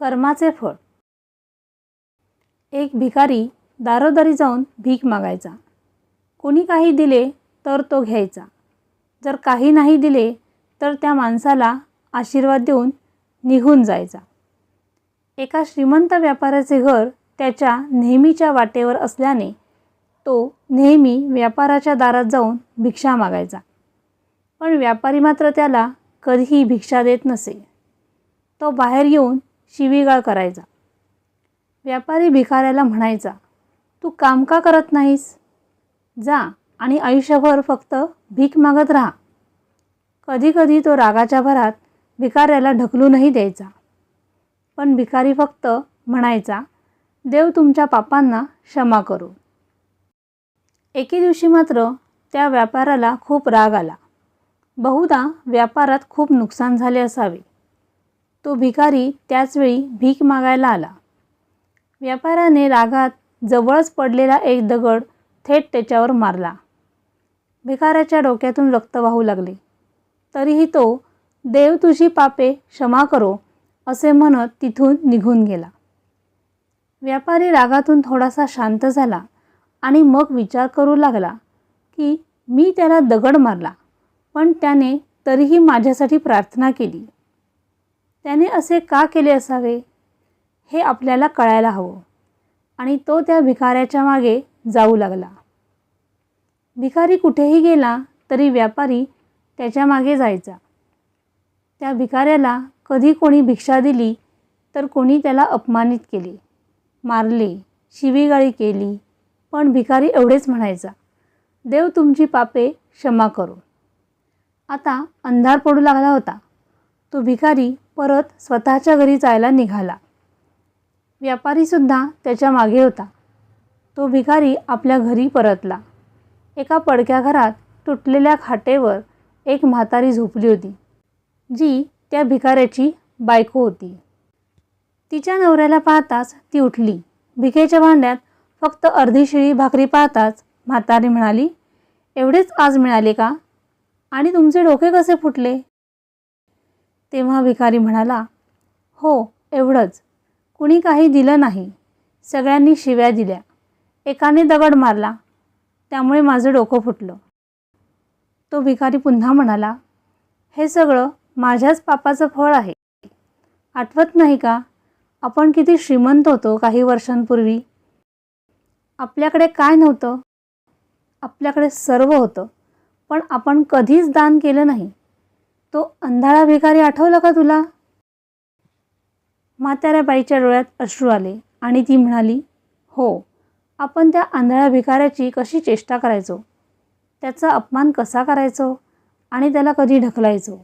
कर्माचे फळ. एक भिकारी दारोदारी जाऊन भीक मागायचा. कोणी काही दिले तर तो घ्यायचा. जर काही नाही दिले तर त्या माणसाला आशीर्वाद देऊन निघून जायचा. एका श्रीमंत व्यापाऱ्याचे घर त्याच्या नेहमीच्या वाटेवर असल्याने तो नेहमी व्यापाराच्या दारात जाऊन भिक्षा मागायचा. पण व्यापारी मात्र त्याला कधीही भिक्षा देत नसे. तो बाहेर येऊन शिवीगाळ करायचा. व्यापारी भिकाऱ्याला म्हणायचा तू काम का करत नाहीस? जा आणि आयुष्यभर फक्त भीक मागत राहा. कधीकधी तो रागाच्या भरात भिकाऱ्याला ढकलूनही द्यायचा. पण भिकारी फक्त म्हणायचा देव तुमच्या पापांना क्षमा करू. एके दिवशी मात्र त्या व्यापाराला खूप राग आला. बहुधा व्यापारात खूप नुकसान झाले असावे. तो भिकारी त्याचवेळी भीक मागायला आला. व्यापाऱ्याने रागात जवळच पडलेला एक दगड थेट त्याच्यावर मारला. भिकाऱ्याच्या डोक्यातून रक्त वाहू लागले. तरीही तो देव तुझी पापे क्षमा करो असे म्हणत तिथून निघून गेला. व्यापारी रागातून थोडासा शांत झाला आणि मग विचार करू लागला की मी त्याला दगड मारला पण त्याने तरीही माझ्यासाठी प्रार्थना केली. त्याने असे का केले असावे? हे आपल्याला कळायला हवं. आणि तो त्या भिकाऱ्याच्या मागे जाऊ लागला. भिकारी कुठेही गेला तरी व्यापारी त्याच्यामागे जायचा. त्या भिकाऱ्याला कधी कोणी भिक्षा दिली तर कोणी त्याला अपमानित केले. मारले शिवीगाळी केली. पण भिकारी एवढेच म्हणायचा देव तुमची पापे क्षमा करो. आता अंधार पडू लागला होता. तो भिकारी परत स्वतःच्या घरी जायला निघाला. व्यापारीसुद्धा त्याच्यामागे होता. तो भिकारी आपल्या घरी परतला. एका पडक्या घरात तुटलेल्या खाटेवर एक म्हातारी झोपली होती जी त्या भिकाऱ्याची बायको होती. तिच्या नवऱ्याला पाहताच ती उठली. भिकेच्या भांड्यात फक्त अर्धी शिळी भाकरी पाहताच म्हातारी म्हणाली एवढेच आज मिळाले का? आणि तुमचे डोके कसे फुटले? तेव्हा भिकारी म्हणाला हो एवढंच. कुणी काही दिलं नाही. सगळ्यांनी शिव्या दिल्या. एकाने दगड मारला. त्यामुळे माझं डोकं फुटलं. तो भिकारी पुन्हा म्हणाला हे सगळं माझ्याच पापाचं फळ आहे. आठवत नाही का? आपण किती श्रीमंत होतो काही वर्षांपूर्वी. आपल्याकडे काय नव्हतं? आपल्याकडे सर्व होतं. पण आपण कधीच दान केलं नाही. तो अंधाळा भिकारी आठवला का तुला? म्हाताऱ्या बाईच्या डोळ्यात अश्रू आले आणि ती म्हणाली हो आपण त्या आंधळ्या भिकाऱ्याची कशी चेष्टा करायचो? त्याचा अपमान कसा करायचो? आणि त्याला कधी ढकलायचो?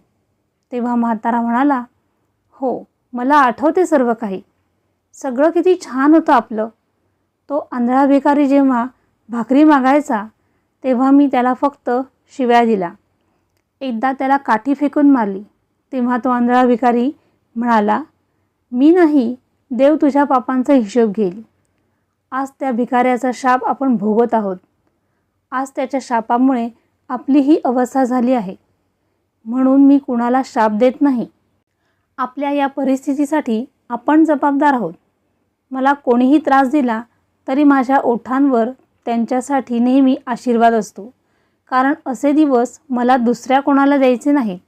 तेव्हा म्हातारा म्हणाला हो मला आठवते सर्व काही. सगळं किती छान होतं आपलं. तो आंधळा भिकारी जेव्हा भाकरी मागायचा तेव्हा मी त्याला फक्त शिव्या दिला एकदा त्याला काठी फेकून मारली. तेव्हा तो आंधळा भिकारी म्हणाला मी नाही देव तुझ्या पापांचा हिशोब घेईल. आज त्या भिकाऱ्याचा शाप आपण भोगत आहोत. आज त्याच्या शापामुळे आपली ही अवस्था झाली आहे. म्हणून मी कुणाला शाप देत नाही. आपल्या या परिस्थितीसाठी आपण जबाबदार आहोत. मला कोणीही त्रास दिला तरी माझ्या ओठांवर त्यांच्यासाठी नेहमी आशीर्वाद असतो. कारण असे दिवस मला दुसऱ्या कोणाला द्यायचे नाही.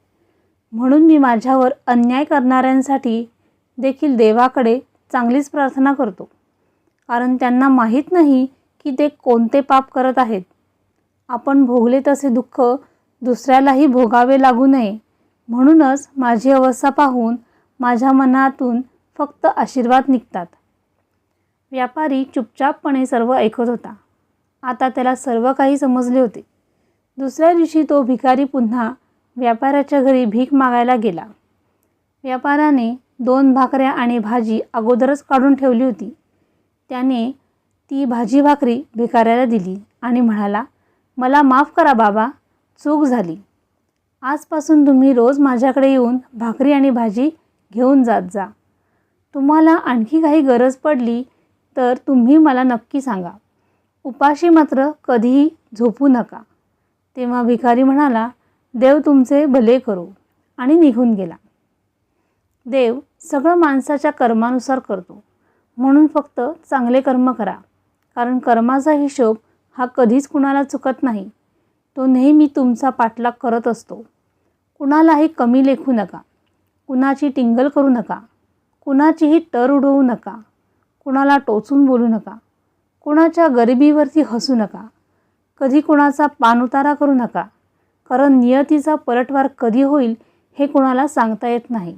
म्हणून मी माझ्यावर अन्याय करणाऱ्यांसाठी देखील देवाकडे चांगलीच प्रार्थना करतो. कारण त्यांना माहीत नाही की ते कोणते पाप करत आहेत. आपण भोगले तसे दुःख दुसऱ्यालाही भोगावे लागू नये. म्हणूनच माझी अवस्था पाहून माझ्या मनातून फक्त आशीर्वाद निघतात. व्यापारी चुपचापपणे सर्व ऐकत होता. आता त्याला सर्व काही समजले होते. दुसऱ्या दिवशी तो भिकारी पुन्हा व्यापाऱ्याच्या घरी भीक मागायला गेला. व्यापाऱ्याने दोन भाकऱ्या आणि भाजी अगोदरच काढून ठेवली होती. त्याने ती भाजी भाकरी भिकाऱ्याला दिली आणि म्हणाला मला माफ करा बाबा चूक झाली. आजपासून तुम्ही रोज माझ्याकडे येऊन भाकरी आणि भाजी घेऊन जात जा. तुम्हाला आणखी काही गरज पडली तर तुम्ही मला नक्की सांगा. उपाशी मात्र कधीही झोपू नका. तेव्हा भिकारी म्हणाला देव तुमचे भले करो. आणि निघून गेला. देव सगळं माणसाच्या कर्मानुसार करतो. म्हणून फक्त चांगले कर्म करा. कारण कर्माचा हिशोब हा कधीच कुणाला चुकत नाही. तो नेहमी तुमचा पाठलाग करत असतो. कुणालाही कमी लेखू नका. कुणाची टिंगल करू नका. कुणाचीही टर उडवू नका. कुणाला टोचून बोलू नका. कुणाच्या गरिबीवरती हसू नका. कधी कुणाचा पाणउतारा करू नका. कारण नियतीचा पलटवार कधी होईल हे कोणाला सांगता येत नाही.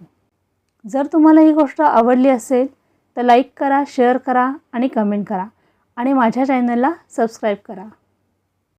जर तुम्हाला ही गोष्ट आवडली असेल तर लाईक करा शेअर करा आणि कमेंट करा. आणि माझ्या चॅनलला सबस्क्राईब करा.